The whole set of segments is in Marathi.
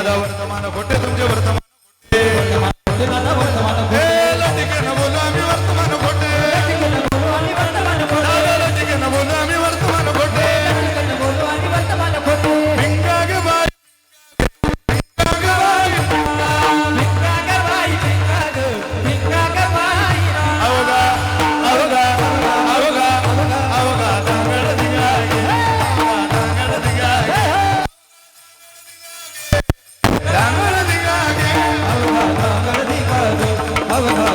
ஆதாவர்த்தமான கொட்டை துஞ்ச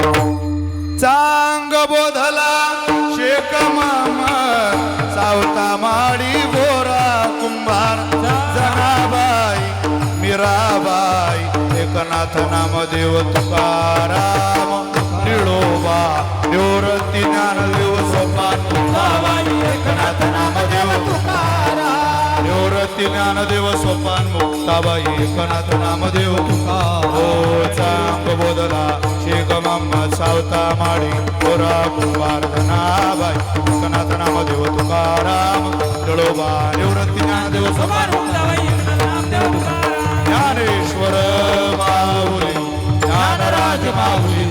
चांग बोधला शेक मामा सावता माडी गोरा कुंभार. जनाबाई मीराबाई एकनाथ नामदेव तुकाराम. निळोबा निवृत्ती ज्ञानदेव सोपान. एकनाथ नामदेव तुकाराम. निवृत्ती ज्ञानदेव सोपान. मुक्ताबाई एकनाथ नामदेव तुकाराम. हो चांग बोधला शेक మమ్మ సౌత మాడి కోరా భూవార్ధనాభాయ్ ముఖనాథ నామ దేవ తుకారామ జడోబా నివృత్తి జ్ఞాన దేవ జ్ఞానేశ్వర మావులి జ్ఞానరాజ మావులి